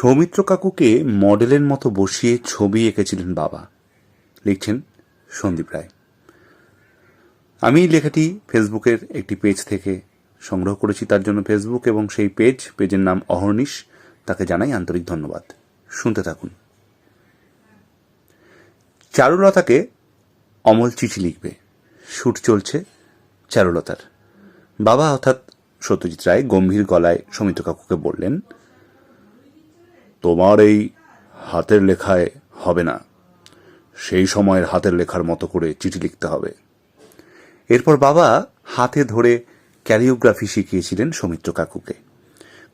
সৌমিত্র কাকুকে মডেলের মতো বসিয়ে ছবি এঁকেছিলেন বাবা। লিখছেন সন্দীপ রায়। আমি লেখাটি ফেসবুকের একটি পেজ থেকে সংগ্রহ করেছি, তার জন্য ফেসবুক এবং সেই পেজ, পেজের নাম অহর্নিশ, তাকে জানাই আন্তরিক ধন্যবাদ। শুনতে থাকুন। চারুলতাকে অমল চিঠি লিখবে। শ্যুট চলছে চারুলতার। বাবা অর্থাৎ সত্যজিৎ রায় গম্ভীর গলায় সমিত কাকুকে বললেন তোমার এই হাতের লেখায় হবে না। সেই সময়ের হাতের লেখার মতো করে চিঠি লিখতে হবে। এরপর বাবা হাতে ধরে ক্যারিওগ্রাফি শিখিয়েছিলেন সৌমিত্র কাকুকে।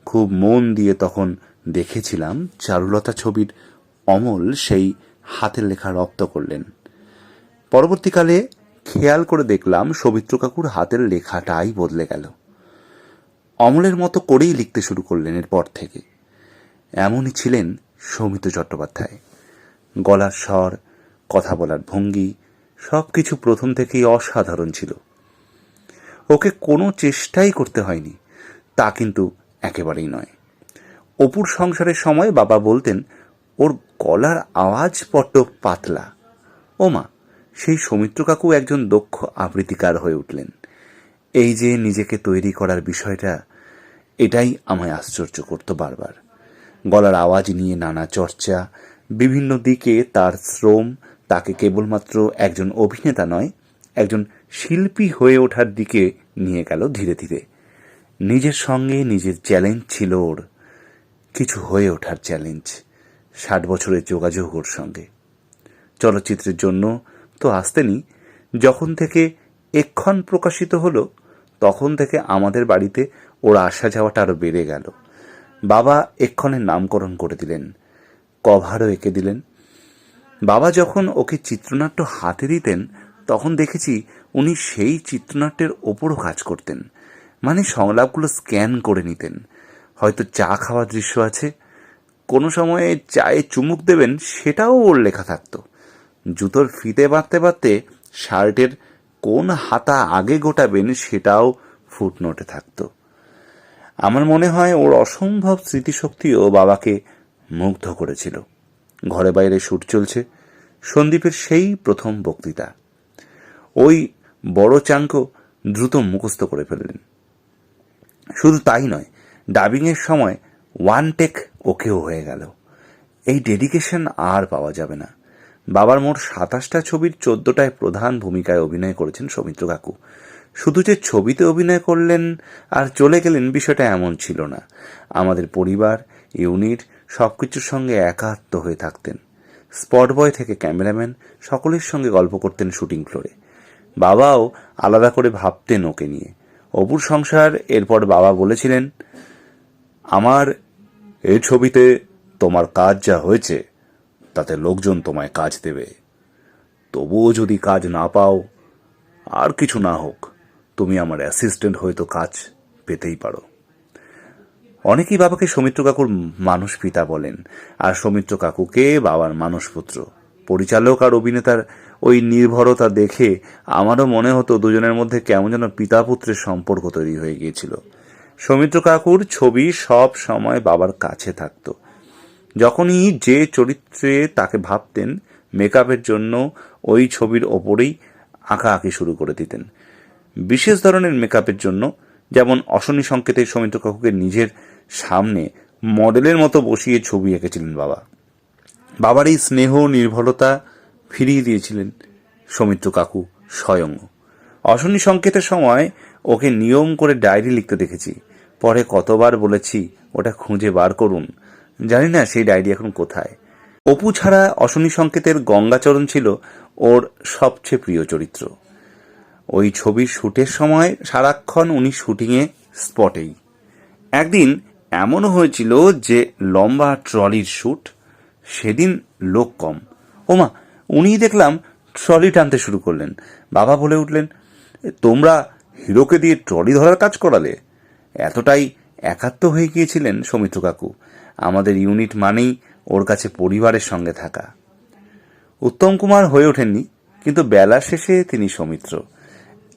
খুব মন দিয়ে তখন দেখেছিলাম চারুলতা ছবির অমল সেই হাতের লেখা রপ্ত করলেন। পরবর্তীকালে খেয়াল করে দেখলাম সৌমিত্র কাকুর হাতের লেখাটাই বদলে গেল। অমলের মতো করেই লিখতে শুরু করলেন এরপর থেকে। এমনই ছিলেন সৌমিত্র চট্টোপাধ্যায়। গলার স্বর, কথা বলার ভঙ্গি সব কিছু প্রথম থেকেই অসাধারণ ছিল। ওকে কোনো চেষ্টাই করতে হয়নি, তা কিন্তু একেবারেই নয়। অপুর সংসারের সময় বাবা বলতেন, ওর গলার আওয়াজ বড্ড পাতলা। ও মা সেই সৌমিত্র কাকু একজন দক্ষ আবৃত্তিকার হয়ে উঠলেন। এই যে নিজেকে তৈরি করার বিষয়টা, এটাই আমায় আশ্চর্য করতো বারবার। গলার আওয়াজ নিয়ে নানা চর্চা। বিভিন্ন দিকে তার শ্রম, তাকে কেবলমাত্র একজন অভিনেতা নয়, একজন শিল্পী হয়ে ওঠার দিকে নিয়ে গেল ধীরে ধীরে। নিজের সঙ্গে নিজের চ্যালেঞ্জ ছিল ওর। কিছু হয়ে ওঠার চ্যালেঞ্জ। ষাট বছরের যোগাযোগ ওর সঙ্গে। চলচ্চিত্রের জন্য তো আসতেনি যখন থেকে এক্ষণ প্রকাশিত হলো, তখন থেকে আমাদের বাড়িতে ওর আসা যাওয়াটা আরও বেড়ে গেল। বাবা এক্ষণের নামকরণ করে দিলেন। কভারও এঁকে দিলেন। বাবা যখন ওকে চিত্রনাট্য হাতে দিতেন, তখন দেখেছি উনি সেই চিত্রনাট্যের ওপরও কাজ করতেন। মানে সংলাপগুলো স্ক্যান করে নিতেন। হয়তো চা খাওয়ার দৃশ্য আছে। কোনো সময়ে চায়ে চুমুক দেবেন, সেটাও ওর লেখা থাকতো। জুতোর ফিতে বাঁধতে বাঁধতে শার্টের কোন হাতা আগে গোটাবেন, সেটাও ফুটনোটে থাকতো। আমার মনে হয় ওর অসম্ভব স্মৃতিশক্তিও বাবাকে মুগ্ধ করেছিল। ঘরে বাইরে শ্যুট চলছে, সন্দীপের সেই প্রথম বক্তৃতা। ওই বড় চাঙ্ক দ্রুত মুখস্থ করে ফেললেন। শুধু তাই নয়, ডাবিংয়ের সময় ওয়ান টেক ওকেও হয়ে গেল। এই ডেডিকেশন আর পাওয়া যাবে না। বাবার মোট সাতাশটা ছবির চোদ্দটায় প্রধান ভূমিকায় অভিনয় করেছেন সৌমিত্র কাকু। শুধু যে ছবিতে অভিনয় করলেন আর চলে গেলেন বিষয়টা এমন ছিল না। আমাদের পরিবার, ইউনিট সব কিছুর সঙ্গে একাত্ম হয়ে থাকতেন। স্পট বয় থেকে ক্যামেরাম্যান সকলের সঙ্গে গল্প করতেন শুটিং ফ্লোরে। বাবাও আলাদা করে ভাবতেন ওকে নিয়ে। অপুর সংসার, এরপর বাবা বলেছিলেন, আমার এই ছবিতে তোমার কাজ যা হয়েছে, তাতে লোকজন তোমায় কাজ দেবে। তবুও যদি কাজ না পাও, আর কিছু না হোক। তুমি আমার অ্যাসিস্ট্যান্ট হয়তো কাজ পেতেই পারো। অনেকেই বাবাকে সৌমিত্র কাকুর মানুষ পিতা বলেন, আর সৌমিত্র কাকুকে বাবার মানসপুত্র পরিচালক আর অভিনেতার ওই নির্ভরতা দেখে আমারও মনে হতো দুজনের মধ্যে কেমন যেন পিতা পুত্রের সম্পর্ক তৈরি হয়ে গিয়েছিল। সৌমিত্র কাকুর ছবি সব সময় বাবার কাছে থাকতো। যখনই যে চরিত্রে তাকে ভাবতেন মেকআপের জন্য ওই ছবির ওপরেই আঁকা আঁকি শুরু করে দিতেন। বিশেষ ধরনের মেকআপের জন্য, যেমন অশনি সংকেতে সৌমিত্র কাকুকে নিজের সামনে মডেলের মতো বসিয়ে ছবি এঁকেছিলেন বাবা। বাবার এই স্নেহ নির্ভরতা ফিরিয়ে দিয়েছিলেন সৌমিত্র কাকু স্বয়ং। অশনি সংকেতের সময় ওকে নিয়ম করে ডায়েরি লিখতে দেখেছি। পরে কতবার বলেছি, ওটা খুঁজে বার করুন। জানি না সেই ডায়েরি এখন কোথায়। অপু ছাড়া অশনি সংকেতের গঙ্গাচরণ ছিল ওর সবচেয়ে প্রিয় চরিত্র। ওই ছবির শ্যুটের সময় সারাক্ষণ উনি শুটিংয়ে স্পটেই। একদিন এমনও হয়েছিল যে লম্বা ট্রলির শ্যুট সেদিন লোক কম। ওমা উনি দেখলাম ট্রলি টানতে শুরু করলেন। বাবা বলে উঠলেন, তোমরা হিরোকে দিয়ে ট্রলি ধরার কাজ করালে? এতটাই একাত্ম হয়ে গিয়েছিলেন সৌমিত্র কাকু। আমাদের ইউনিট মানেই ওর কাছে পরিবারের সঙ্গে থাকা। উত্তম কুমার হয়ে ওঠেননি, কিন্তু বেলা শেষে তিনি সৌমিত্র।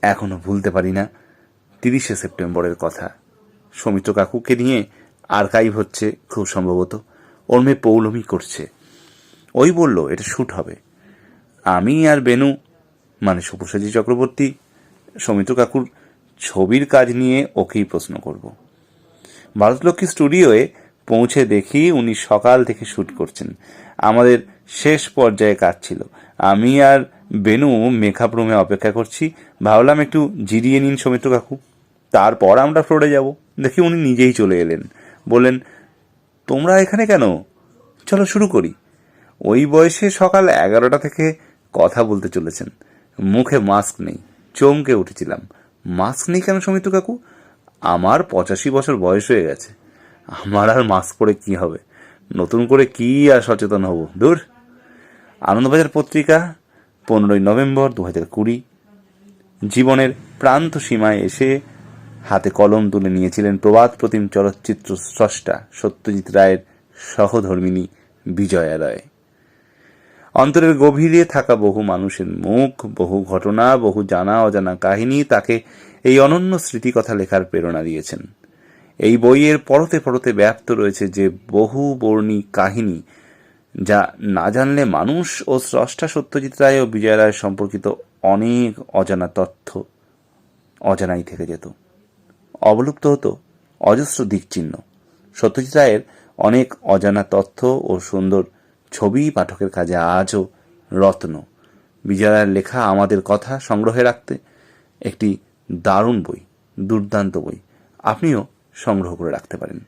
এখনও ভুলতে পারি না। তিরিশে সেপ্টেম্বরের কথা। সৌমিত্র কাকুকে নিয়ে আর্কাইভ হচ্ছে খুব সম্ভবত। ওর মেয়ে পৌলমি করছে। ওই বলল, এটা শ্যুট হবে। আমি আর বেনু মানে শুভসাচী চক্রবর্তী সমিত কাকুর ছবির কাজ নিয়ে ওকেই প্রশ্ন করব। ভারতলক্ষ্মী স্টুডিওয়ে পৌঁছে দেখি উনি সকাল থেকে শ্যুট করছেন। আমাদের শেষ পর্যায়ে কাজ ছিল। আমি আর বেনু মেকআপ রুমে অপেক্ষা করছি। ভাবলাম একটু জিরিয়ে নিন সৌমিত্র কাকু। তারপর আমরা ফ্লোরে যাব। দেখি উনি নিজেই চলে এলেন। বললেন, তোমরা এখানে কেন? চলো শুরু করি। ওই বয়সে সকাল এগারোটা থেকে কথা বলতে চলেছেন। মুখে মাস্ক নেই, চমকে উঠেছিলাম। মাস্ক নেই কেন সমিত কাকু? আমার পঁচাশি বছর বয়স হয়ে গেছে। আমার আর মাস্ক পরে কি হবে? নতুন করে কি আর সচেতন হব? দূর। আনন্দবাজার পত্রিকা পনেরোই নভেম্বর দু হাজার কুড়ি। জীবনের প্রান্ত সীমায় এসে হাতে কলম তুলে নিয়েছিলেন প্রবাদ প্রতিম চলচ্চিত্র স্রষ্টা সত্যজিৎ রায়ের সহধর্মিনী বিজয়া রায়। অন্তরের গভীরে থাকা বহু মানুষের মুখ, বহু ঘটনা, বহু জানা অজানা কাহিনী তাকে এই অনন্য স্মৃতিকথা লেখার প্রেরণা দিয়েছেন। এই বইয়ের পরতে পরতে ব্যাপ্ত রয়েছে যে বহু বর্ণী কাহিনী যা না জানলে মানুষ ও স্রষ্টা সত্যজিৎ রায় ও বিজয় রায় সম্পর্কিত অনেক অজানা তথ্য অজানাই থেকে যেত। অবলুপ্ত হতো অজস্র দিকচিহ্ন। সত্যজিৎ রায়ের অনেক অজানা তথ্য ও সুন্দর ছবি পাঠকের কাজে আজও রত্ন। বিজয় রায়ের লেখা আমাদের কথা সংগ্রহে রাখতে একটি দারুণ বই, দুর্দান্ত বই, আপনিও সংগ্রহ করে রাখতে পারেন।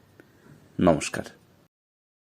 নমস্কার।